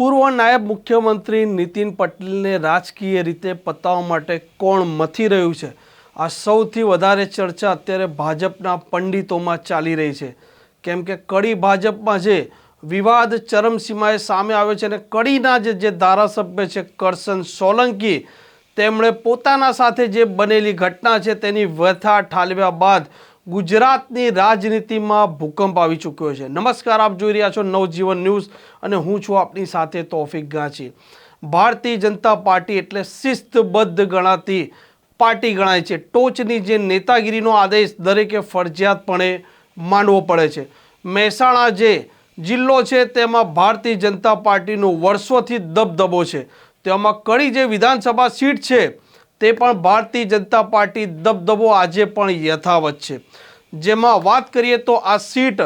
પૂર્વ નાયબ મુખ્યમંત્રી નીતિન પટેલને રાજકીય રીતે પતાવવા માટે કોણ મથી રહ્યું છે? આ સૌથી વધારે ચર્ચા અત્યારે ભાજપના પંડિતોમાં ચાલી રહી છે. કેમ કે કડી ભાજપમાં જે વિવાદ ચરમસીમાએ સામે આવ્યો છે અને કડીના જે ધારાસભ્ય છે કરશન સોલંકી, તેમણે પોતાના સાથે જે બનેલી ઘટના છે તેની વ્યથા ઠાલવ્યા બાદ ગુજરાતની રાજનીતિમાં ભૂકંપ આવી ચૂક્યો છે. નમસ્કાર, આપ જોઈ રહ્યા છો નવજીવન ન્યૂઝ અને હું છું આપની સાથે તોફિક ગાંચી. ભારતીય જનતા પાર્ટી એટલે શિસ્તબદ્ધ ગણાતી પાર્ટી ગણાય છે. ટોચની જે નેતાગીરીનો આદેશ દરેકે ફરજિયાતપણે માનવો પડે છે. મહેસાણા જે જિલ્લો છે તેમાં ભારતીય જનતા પાર્ટીનો વર્ષોથી દબદબો છે. તેમાં કડી જે વિધાનસભા સીટ છે તે પણ ભારતીય જનતા પાર્ટી દબદબો આજે પણ યથાવત છે. જેમાં વાત કરીએ તો આ સીટ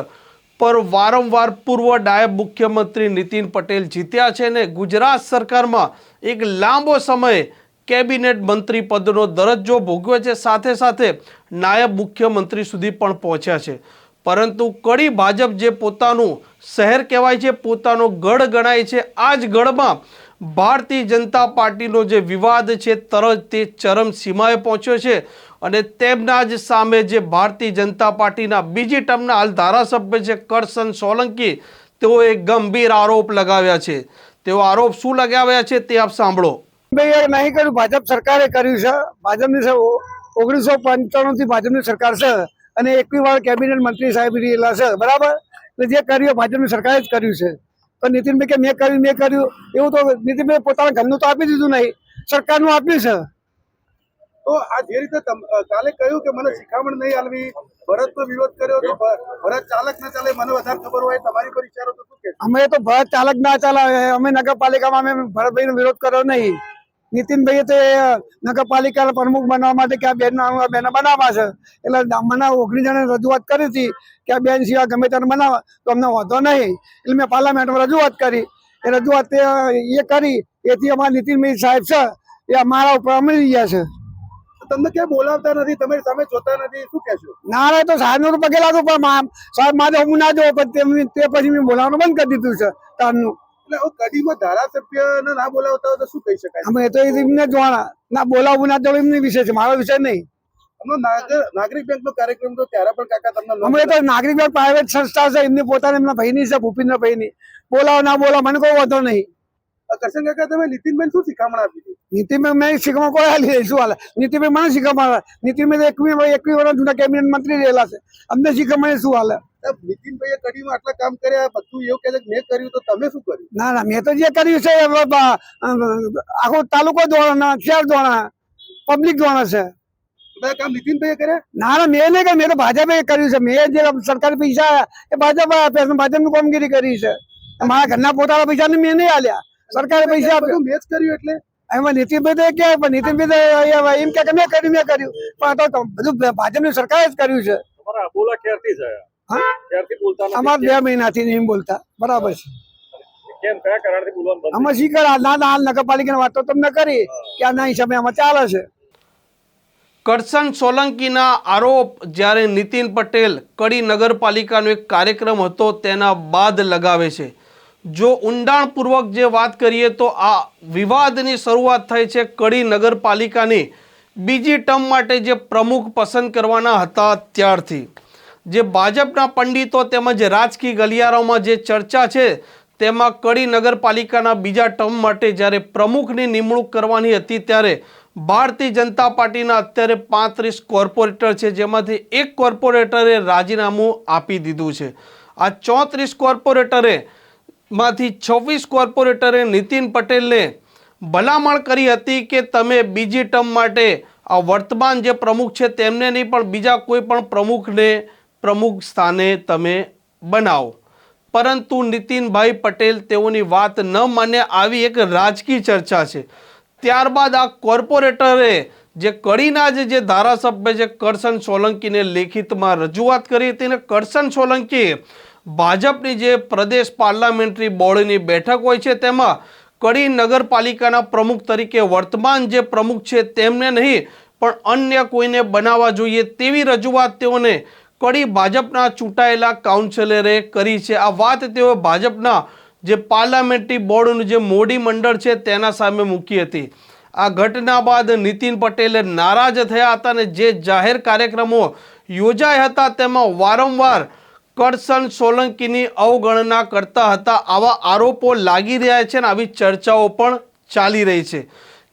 પર વારંવાર પૂર્વ નાયબ મુખ્યમંત્રી નીતિન પટેલ જીત્યા છે ને ગુજરાત સરકારમાં એક લાંબો સમય કેબિનેટ મંત્રી પદનો દરજ્જો ભોગવે છે. સાથે સાથે નાયબ મુખ્યમંત્રી સુધી પણ પહોંચ્યા છે. પરંતુ કડી ભાજપ જે પોતાનું શહેર કહેવાય છે, પોતાનો ગઢ ગણાય છે, આ જ ગઢમાં ભારતીય જનતા પાર્ટીનો જે વિવાદ છે, તરત તે ચરમ સીમાએ પહોંચ્યો છે અને તેમના જ સામે જે ભારતીય જનતા પાર્ટીના બીજી ટર્મના હાલ ધારાસભ્ય છે કરસન સોલંકી તેઓએ ગંભીર આરોપ લગાવ્યા છે. તેઓ આરોપ શું લગાવ્યા છે તે આપ સાંભળો. નહીં કર્યું ભાજપ સરકારે કર્યું છે. ભાજપની ઓગણીસો પંચાણું થી ભાજપની સરકાર છે અને એકવી વાર કેબિનેટ મંત્રી સાહેબ રહેલા છે. બરાબર? જે કર્યું, ભાજપની સરકારે જ કર્યું છે. પણ નીતિનભાઈ કે મેં કર્યું મેં કર્યું. એવું તો નીતિનભાઈ પોતાના ઘરનું તો આપી દીધું નહીં. સરકારનું આપ્યું છે. તો આ જે રીતે કાલે કહ્યું કે મને શિખામણ નહીં આલવી ભરતનો વિરોધ કર્યો તો ભરત ચાલક ના ચાલે મને વધારે ખબર હોય તમારી પર વિચારો તો શું કે અમે તો ભરત ચાલક ના ચાલે અમે નગરપાલિકામાં અમે ભરતભાઈનો વિરોધ કર્યો નહીં. નીતિનભાઈએ તો એ નગરપાલિકાના પ્રમુખ બનવા માટે કે આ બેન આ બેન બનાવવા છે. એટલે મને ઓગણીસ જણે રજૂઆત કરી હતી કે આ બેન સિવાય ગમે ત્યારે બનાવવા તો અમને વાંધો નહીં. એટલે મેં પાર્લામેન્ટમાં રજૂઆત કરી. એ રજૂઆત તે એ કરી. એથી અમારા નીતિનભાઈ સાહેબ છે એ અમારા ઉપર અમલી ગયા છે. તમને ક્યાં બોલાવતા નથી તમે સામે જોતા નથી શું કહેશો? ના ના તો સાહેબનું તો પગે લાગુ પણ સાહેબ મારે હું ના જોઉં પણ તે પછી મેં બોલાવવાનું બંધ કરી દીધું છે તારનું એટલે કડીમાં ધારાસભ્યને ના બોલાવતા હોય તો શું કહી શકાય? અમે તો એમને જોવાના. ના બોલાવવું ના જોવું એમની વિષય છે. મારો વિષય નહીં. નાગરિક બેંક નો કાર્યક્રમ તો ત્યારે પણ કાકા તમને અમે તો નાગરિક બેંક પ્રાઇવેટ સંસ્થા છે. એમની પોતાની એમના ભાઈની છે ભૂપેન્દ્ર ભાઈની બોલાવો ના બોલાવો મને કોઈ વાંધો નહીં. કરશન કાકા તમે નીતિનબેન શું શીખામણ આપી હતી? નીતિભાઈ મેં શીખવા કોઈ હાલી શું હાલે? નીતિભાઈ મને શીખવા નીતિનબેન એકવી એકવી વર્ષ જૂના કેબિનેટ મંત્રી રહેલા છે. અમને શીખવા શું હાલે? નીતિનભાઈએ કડીમાં આટલા કામ કર્યા બધું એવું કહે છે કે મેં કર્યું તો તમે શું કર્યું? ના ના મેં તો જે કર્યું છે આખો તાલુકો જોવાના શહેર જોવાના પબ્લિક જોવાના છે. બધા કામ નીતિનભાઈએ કર્યા? ના ના મેં નહીં કર્યું મેં તો ભાજપે કર્યું છે. મેં જે સરકારી પૈસા એ ભાજપ આપ્યા છે ભાજપની કામગીરી કરી છે. મારા ઘરના પોતાના પૈસા મેં નહીં આલ્યા. સરકારે પૈસા આપ્યા. મેં જ કર્યું એટલે? એમાં નીતિનભાઈ તો કે પણ નીતિનભાઈ એમ કે મેં કર્યું મેં કર્યું. પણ તો બધું ભાજપની સરકારે જ કર્યું છે. તમારા બોલા ક્યારથી થયા અમારે બે મહિનાથી નહીં બોલતા. બરાબર છે. શી કરે? ના ના નગરપાલિકાની વાત તો તમને કરી કે આ ના હિસાબે આમાં ચાલે છે. કરશન સોલંકીના આરોપ જ્યારે નીતિન પટેલ કડી નગરપાલિકાનો એક કાર્યક્રમ હતો તેના બાદ લગાવે છે. જો ઊંડાણપૂર્વક જે વાત કરીએ તો આ વિવાદની શરૂઆત થઈ છે કડી નગરપાલિકાની. બીજી ટર્મ માટે જે પ્રમુખ પસંદ કરવાના હતા ત્યારથી. જે ભાજપના પંડિતો તેમજ રાજકીય ગલિયારોમાં જે ચર્ચા છે, તેમાં કડી નગરપાલિકાના બીજા ટર્મ માટે જ્યારે પ્રમુખની નિમણૂક કરવાની હતી ત્યારે ભારતીય જનતા પાર્ટીના અત્યારે પાંત્રીસ કોર્પોરેટર છે, જેમાંથી એક કોર્પોરેટરે રાજીનામું આપી દીધું છે. આ ચોત્રીસ કોર્પોરેટરે માંથી છવ્વીસ કોર્પોરેટરે નીતિન પટેલને ભલામણ કરી હતી કે તમે બીજી ટર્મ માટે આ વર્તમાન જે પ્રમુખ છે, તેમને નહીં, પણ બીજા કોઈ પણ પ્રમુખને પ્રમુખ સ્થાને તમે બનાવો. પરંતુ નીતિનભાઈ પટેલ તેઓની વાત ન માને આવી એક રાજકીય ચર્ચા છે. ત્યારબાદ આ કોર્પોરેટરે જે કડીના જ જે ધારાસભ્ય છે કરશન સોલંકીને લેખિતમાં રજૂઆત કરી હતી અને કરશન સોલંકીએ ભાજપની જે પ્રદેશ પાર્લામેન્ટરી બોર્ડની બેઠક હોય છે તેમાં કડી નગરપાલિકાના પ્રમુખ તરીકે વર્તમાન જે પ્રમુખ છે તેમને નહીં, પણ અન્ય કોઈને બનાવવા જોઈએ તેવી રજૂઆત તેઓને કડી ભાજપના ચૂંટાયેલા કાઉન્સિલરે કરી છે. આ વાત તેઓ ભાજપના જે પાર્લામેન્ટરી બોર્ડનું જે મોડી મંડળ છે તેના સામે મૂકી હતી. આ ઘટના બાદ નીતિન પટેલે નારાજ થયા હતા અને જે જાહેર કાર્યક્રમો યોજાયા હતા તેમાં વારંવાર કરસન સોલંકીની અવગણના કરતા હતા. આવા આરોપો લાગી રહ્યા છે અને આવી ચર્ચાઓ પણ ચાલી રહી છે.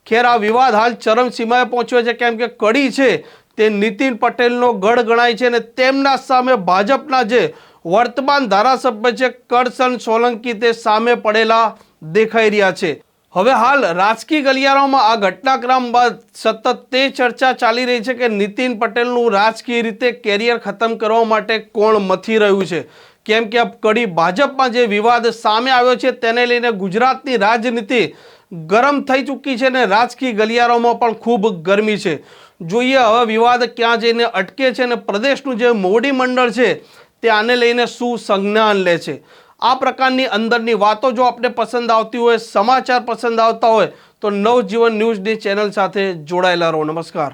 ખેર, આ વિવાદ હાલ ચરમસીમાએ પહોંચ્યો છે. કેમ કે કડી છે તે નીતિન પટેલનો ગઢ ગણાય છે અને તેમના સામે ભાજપના જે વર્તમાન ધારાસભ્ય છે કરસન સોલંકી તે સામે પડેલા દેખાઈ રહ્યા છે. હવે હાલ રાજકીય ગલિયારામાં આ ઘટનાક્રમ બાદ સતત તે ચર્ચા ચાલી રહી છે કે નીતિન પટેલનું રાજકીય રીતે કેરિયર ખતમ કરવા માટે કોણ મથી રહ્યું છે? કેમ કે કડી ભાજપમાં જે વિવાદ સામે આવ્યો છે તેને લઈને ગુજરાતની રાજનીતિ ગરમ થઈ ચૂકી છે ને રાજકીય ગલિયારોમાં પણ ખૂબ ગરમી છે. જોઈએ હવે વિવાદ ક્યાં જઈને અટકે છે અને પ્રદેશનું જે મોડી મંડળ છે તે આને લઈને શું સંજ્ઞાન લે છે? આ પ્રકારની અંદરની વાતો જો આપને પસંદ આવતી હોય, સમાચાર પસંદ આવતા હોય, તો નવજીવન ન્યૂઝની ચેનલ સાથે જોડાયેલા રહો. નમસ્કાર.